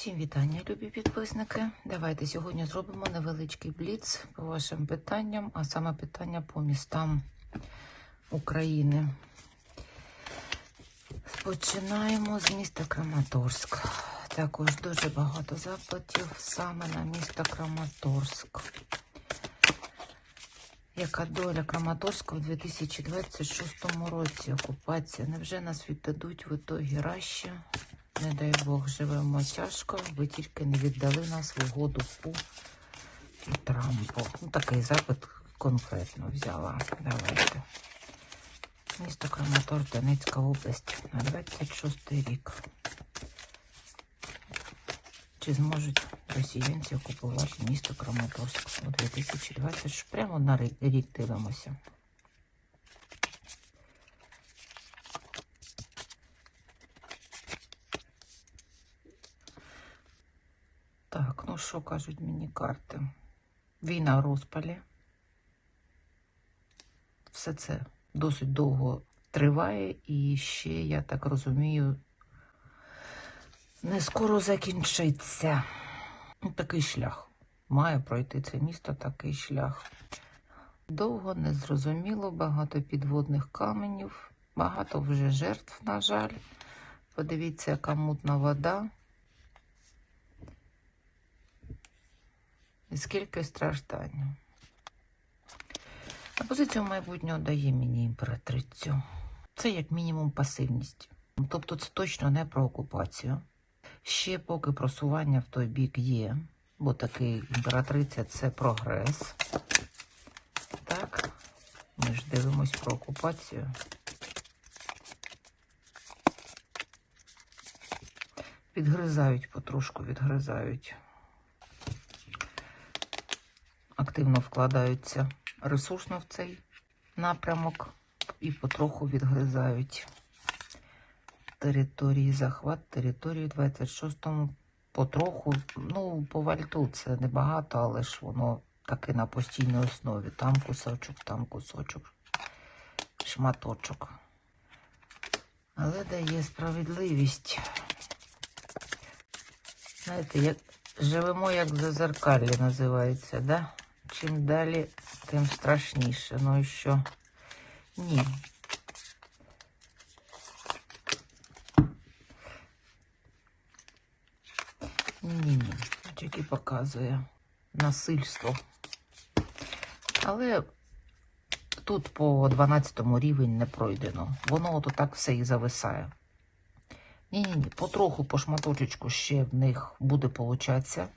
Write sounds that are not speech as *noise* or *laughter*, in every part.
Всім вітання, любі підписники. Давайте сьогодні зробимо невеличкий бліц по вашим питанням, а саме питання по містам України. Починаємо з міста Краматорськ. Також дуже багато запитів саме на місто Краматорськ. Яка доля Краматорська у 2026 році? Окупація. Невже нас віддадуть в ітогі Раші? Не дай Бог, живемо тяжко, ви тільки не віддали нас в угоду і Трампу. Ну, такий запит конкретно взяла. Давайте. Місто Краматорськ, Донецька область на 26 рік. Чи зможуть росіянці окупувати місто Краматорськ у 2020? Прямо на рік дивимося. Так, ну що кажуть мені карти? Війна в розпалі. Все це досить довго триває і ще, я так розумію, не скоро закінчиться. Такий шлях. Має пройти це місто такий шлях. Довго, незрозуміло, багато підводних каменів, багато вже жертв, на жаль. Подивіться, яка мутна вода. Скільки страждань. А позицію майбутнього дає мені імператрицю. Це як мінімум пасивність. Тобто це точно не про окупацію. Ще поки просування в той бік є, бо такий імператриця це прогрес. Так, ми ж дивимось про окупацію. Відгризають потрошку, відгризають. Активно вкладаються ресурсно в цей напрямок і потроху відгризають території, захват території 26-му потроху, ну, по вальту це небагато, але ж воно таки на постійній основі. Там кусочок, там кусочок, шматочок. Але дає справедливість. Знаєте, як живемо як зазеркаллі називається, да? Чим далі, тим страшніше. Ну і що? Ні. Ні-ні-ні. Тільки показує насильство. Але тут по 12 рівень не пройдено. Воно от так все і зависає. Ні-ні-ні, потроху, по шматочечку ще в них буде получатися.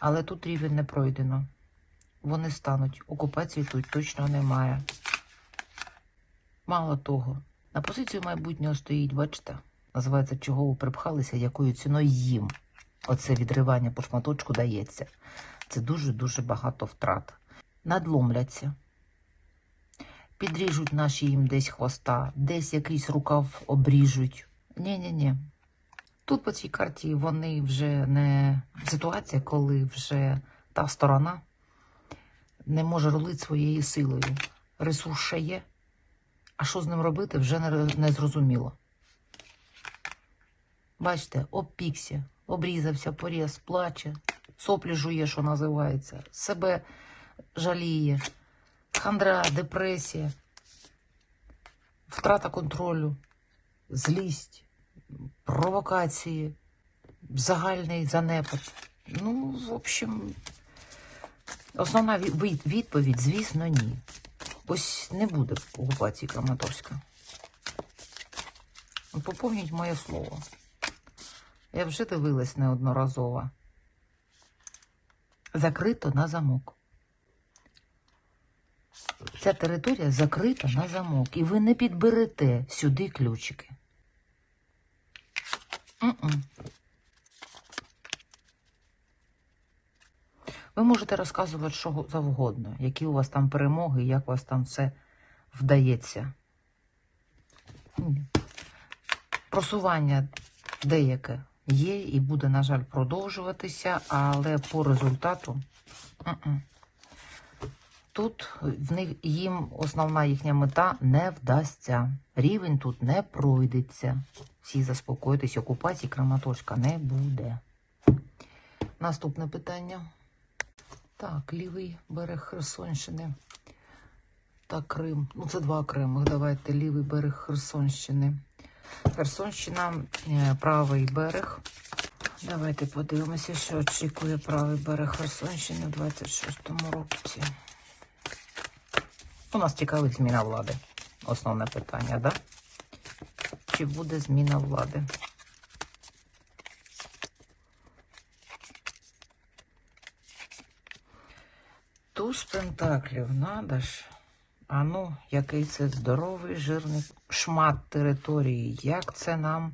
Але тут рівень не пройдено. Вони стануть. Окупації тут точно немає. Мало того, на позицію майбутнього стоїть, бачите, називається, чого ви припхалися, якою ціною їм. Оце відривання по шматочку дається. Це дуже-дуже багато втрат. Надломляться. Підріжуть наші їм десь хвоста, десь якийсь рукав обріжуть. Ні-ні-ні. Тут по цій карті вони вже не ситуація, коли вже та сторона не може рулити своєю силою. Ресурс ще є, а що з ним робити, вже не, зрозуміло. Бачите, обпікся, обрізався, поріз, плаче, соплі жує, що називається, себе жаліє, хандра, депресія, втрата контролю, злість, провокації, загальний занепад. Ну, в общем, основна ві- ві- відповідь, звісно, ні. Ось не буде окупації Краматорська. Поповніть моє слово. Я вже дивилась неодноразово. Закрито на замок. Ця територія закрита на замок. І ви не підберете сюди ключики. М-м. Ви можете розказувати що завгодно, які у вас там перемоги, як у вас там все вдається. Просування деяке є і буде, на жаль, продовжуватися, але по результату тут в них їм основна їхня мета не вдасться. Рівень тут не пройдеться. Всі заспокоїтесь, окупації Краматорська не буде. Наступне питання. Так, лівий берег Херсонщини та Крим. Ну, це два окремих. Давайте лівий берег Херсонщини. Херсонщина, е, правий берег. Давайте подивимося, що очікує правий берег Херсонщини у 26-му році. У нас цікавить зміна влади. Основне питання, да? Чи буде зміна влади? Туз пентаклів, надо ж. А ну, який це здоровий, жирний шмат території. Як це нам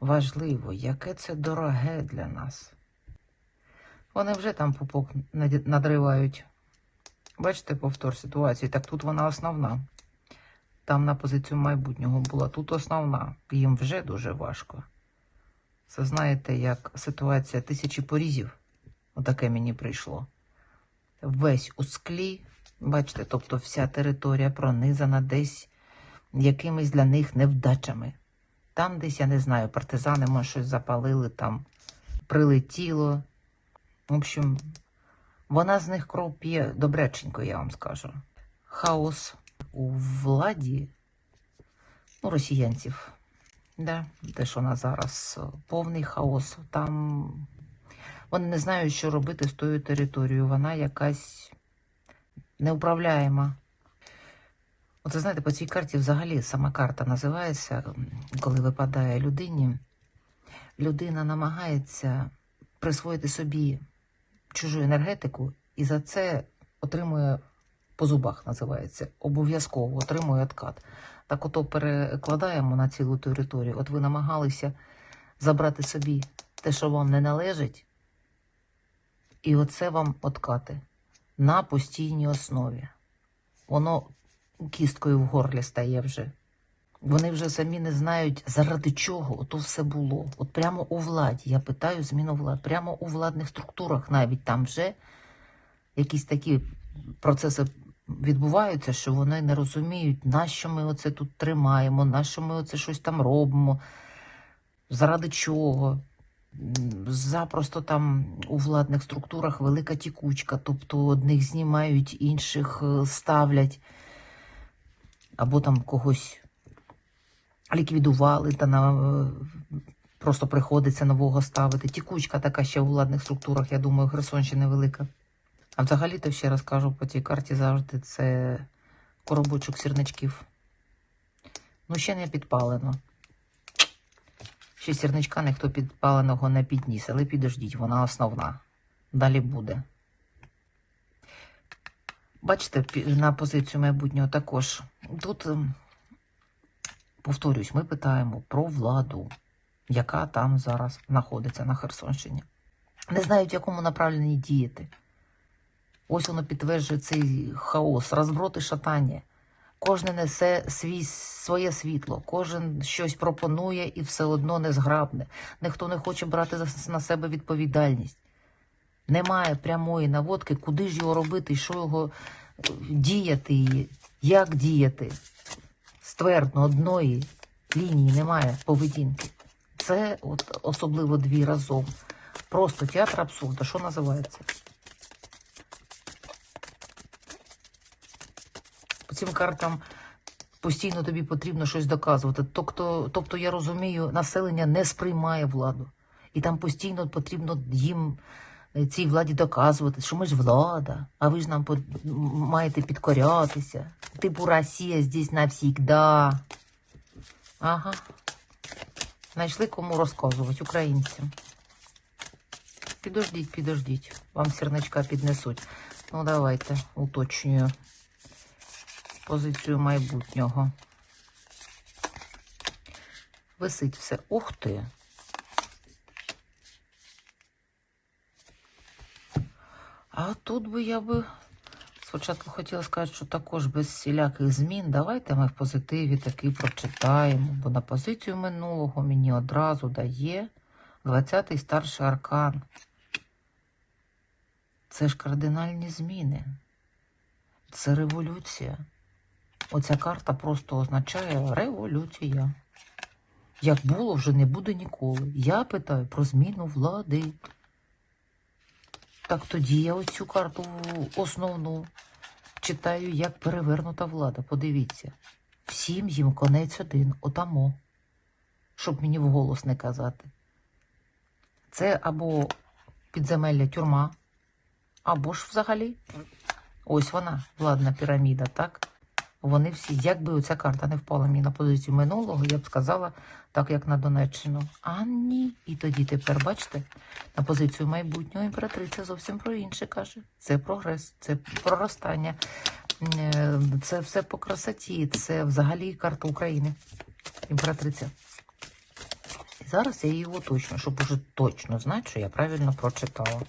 важливо, яке це дороге для нас. Вони вже там пупок надривають. Бачите, повтор ситуації. Так тут вона основна. Там на позицію майбутнього була, тут основна. Їм вже дуже важко. Це знаєте, як ситуація тисячі порізів. Отаке мені прийшло. Весь у склі, бачите, тобто вся територія пронизана десь якимись для них невдачами. Там десь, я не знаю, партизани, може, щось запалили, там прилетіло. В общем, вона з них кров п'є добряченько, я вам скажу. Хаос у владі, ну, росіянців. Да, те, що на зараз повний хаос. Там вони не знають, що робити з тою територією. Вона якась неуправляєма. От ви знаєте, по цій карті взагалі сама карта називається, коли випадає людині, людина намагається присвоїти собі чужу енергетику і за це отримує по зубах, називається, обов'язково отримує откат. Так ото перекладаємо на цілу територію. От ви намагалися забрати собі те, що вам не належить, і оце вам откати на постійній основі. Воно кісткою в горлі стає вже. Вони вже самі не знають, заради чого ото все було. От прямо у владі. Я питаю зміну влад. Прямо у владних структурах навіть там вже якісь такі процеси відбуваються, що вони не розуміють, на що ми оце тут тримаємо, на що ми оце щось там робимо, заради чого. Запросто там у владних структурах велика тікучка, тобто одних знімають, інших е, ставлять, або там когось ліквідували, та на, е, просто приходиться нового ставити. Тікучка така ще у владних структурах, я думаю, Херсонщина велика. А взагалі-то ще раз кажу, по цій карті завжди це коробочок сірничків. Ну, ще не підпалено. Ще сірничка ніхто підпаленого не підніс, але підождіть, вона основна. Далі буде. Бачите, на позицію майбутнього також. Тут, ем, повторюсь, ми питаємо про владу, яка там зараз знаходиться на Херсонщині. Не знають, в якому направленні діяти. Ось воно підтверджує цей хаос, розброд і шатання. Кожен несе свій, своє світло, кожен щось пропонує і все одно незграбне. Ніхто не хоче брати на себе відповідальність. Немає прямої наводки, куди ж його робити, що його е, діяти, як діяти. Ствердно одної лінії немає поведінки. Це от особливо дві разом. Просто театр абсурда, що називається? Цим картам постійно тобі потрібно щось доказувати. Тобто, тобто я розумію, населення не сприймає владу. І там постійно потрібно їм е, цій владі доказувати, що ми ж влада, а ви ж нам маєте підкорятися. Типу Росія здесь навсігда. Ага. Знайшли кому розказувати українцям. Підождіть, підождіть. Вам сірничка піднесуть. Ну, давайте, уточнюю позицію майбутнього. Висить все. Ух ти. А тут би я би спочатку хотіла сказати, що також без всіляких змін. Давайте ми в позитиві таки прочитаємо, бо на позицію минулого мені одразу дає 20-й старший аркан. Це ж кардинальні зміни. Це революція. Оця карта просто означає революція. Як було, вже не буде ніколи. Я питаю про зміну влади. Так тоді я оцю карту основну читаю, як перевернута влада. Подивіться. Всім їм конець один, отамо. Щоб мені вголос не казати. Це або підземелля тюрма, або ж взагалі. Ось вона, владна піраміда, так? Вони всі, якби оця карта не впала мені на позицію минулого, я б сказала, так як на Донеччину. А ні. І тоді тепер, бачите, на позицію майбутнього імператриця зовсім про інше каже. Це прогрес, це проростання, е, це все по красоті, це взагалі карта України. Імператриця. І зараз я її уточню, щоб уже точно знати, що я правильно прочитала.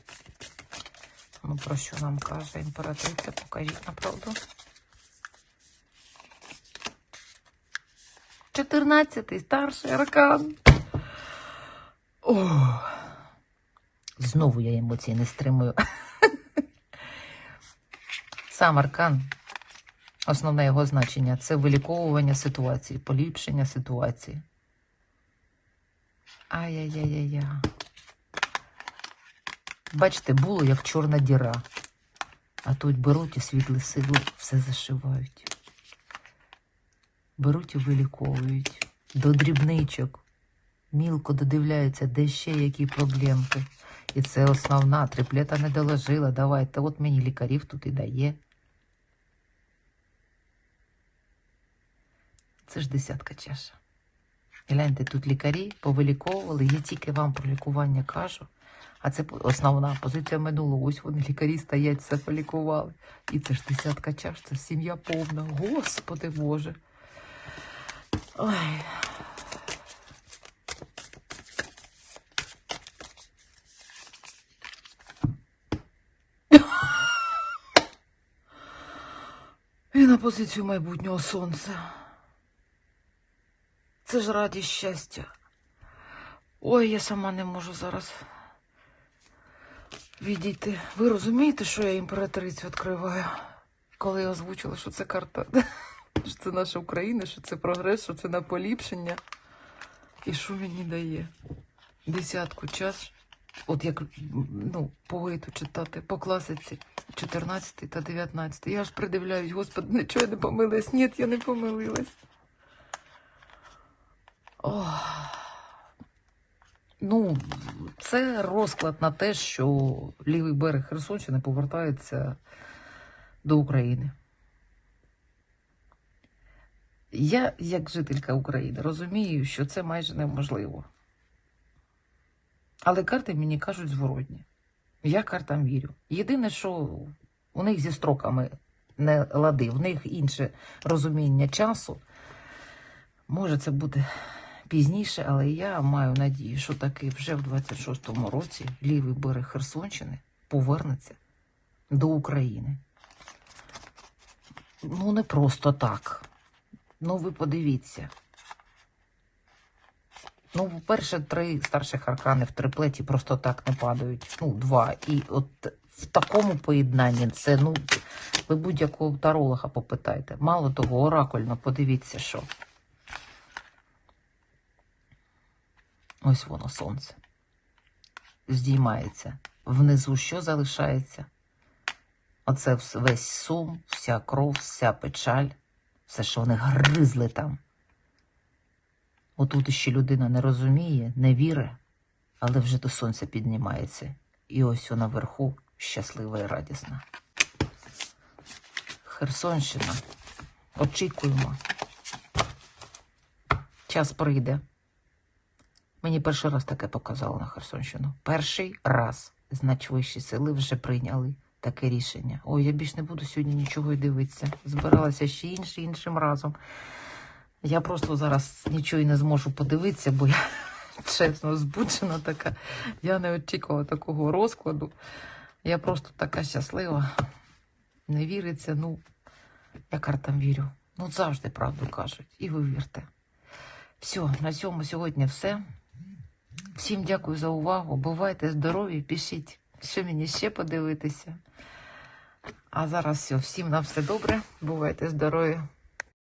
Ну, про що нам каже імператриця? Покажіть на правду. 14-й старший аркан. Знову я емоцій не стримую. *laughs* Сам аркан, основне його значення це виліковування ситуації, поліпшення ситуації. Ай-яй-яй-яй. Бачите, було як чорна діра. А тут беруть і світлі сили все зашивають. Беруть і виліковують. До дрібничок. Мілко додивляються, де ще які проблемки. І це основна. Триплета не доложила. Давайте, от мені лікарів тут і дає. Це ж десятка чаша. Гляньте, тут лікарі повиліковували, я тільки вам про лікування кажу. А це основна позиція минулого. Ось вони лікарі стоять, все полікували. І це ж десятка чаш, це сім'я повна. Господи Боже. Ой. І на позицію майбутнього сонця. Це ж радість щастя. Ой, я сама не можу зараз відійти. Ви розумієте, що я імператрицю відкриваю? Коли я озвучила, що це карта, що це наша Україна, що це прогрес, що це на поліпшення. І що мені дає? Десятку час. От як ну, поету читати по класиці 14 та 19. Я аж придивляюсь, господи, нічого я не помилилась. Ні, я не помилилась. Ох. Ну, це розклад на те, що лівий берег Херсонщини повертається до України. Я, як жителька України, розумію, що це майже неможливо. Але карти мені кажуть зворотні. Я картам вірю. Єдине, що у них зі строками не лади, в них інше розуміння часу. Може, це буде пізніше, але я маю надію, що таки вже в 26-му році лівий берег Херсонщини повернеться до України. Ну, не просто так. Ну, ви подивіться. Ну, по-перше, три старших аркани в триплеті просто так не падають. Ну, два. І от в такому поєднанні це, ну, ви будь-якого таролога попитайте. Мало того, оракульно, подивіться, що. Ось воно сонце. Здіймається. Внизу що залишається? Оце весь сум, вся кров, вся печаль, все, що вони гризли там. Отут ще людина не розуміє, не вірить, але вже до сонця піднімається. І ось вона вверху щаслива і радісна. Херсонщина. Очікуємо. Час прийде. Мені перший раз таке показало на Херсонщину. Перший раз, значить, вищі сили вже прийняли таке рішення. Ой, я більш не буду сьогодні нічого й дивитися. Збиралася ще інше, іншим разом. Я просто зараз нічого й не зможу подивитися, бо я *laughs* чесно збуджена така. Я не очікувала такого розкладу. Я просто така щаслива. Не віриться, ну, я картам вірю. Ну, завжди правду кажуть. І ви вірте. Все, на цьому сьогодні все. Всім дякую за увагу. Бувайте здорові, пишіть, що мені ще подивитися. А зараз все. Всім на все добре. Бувайте здорові.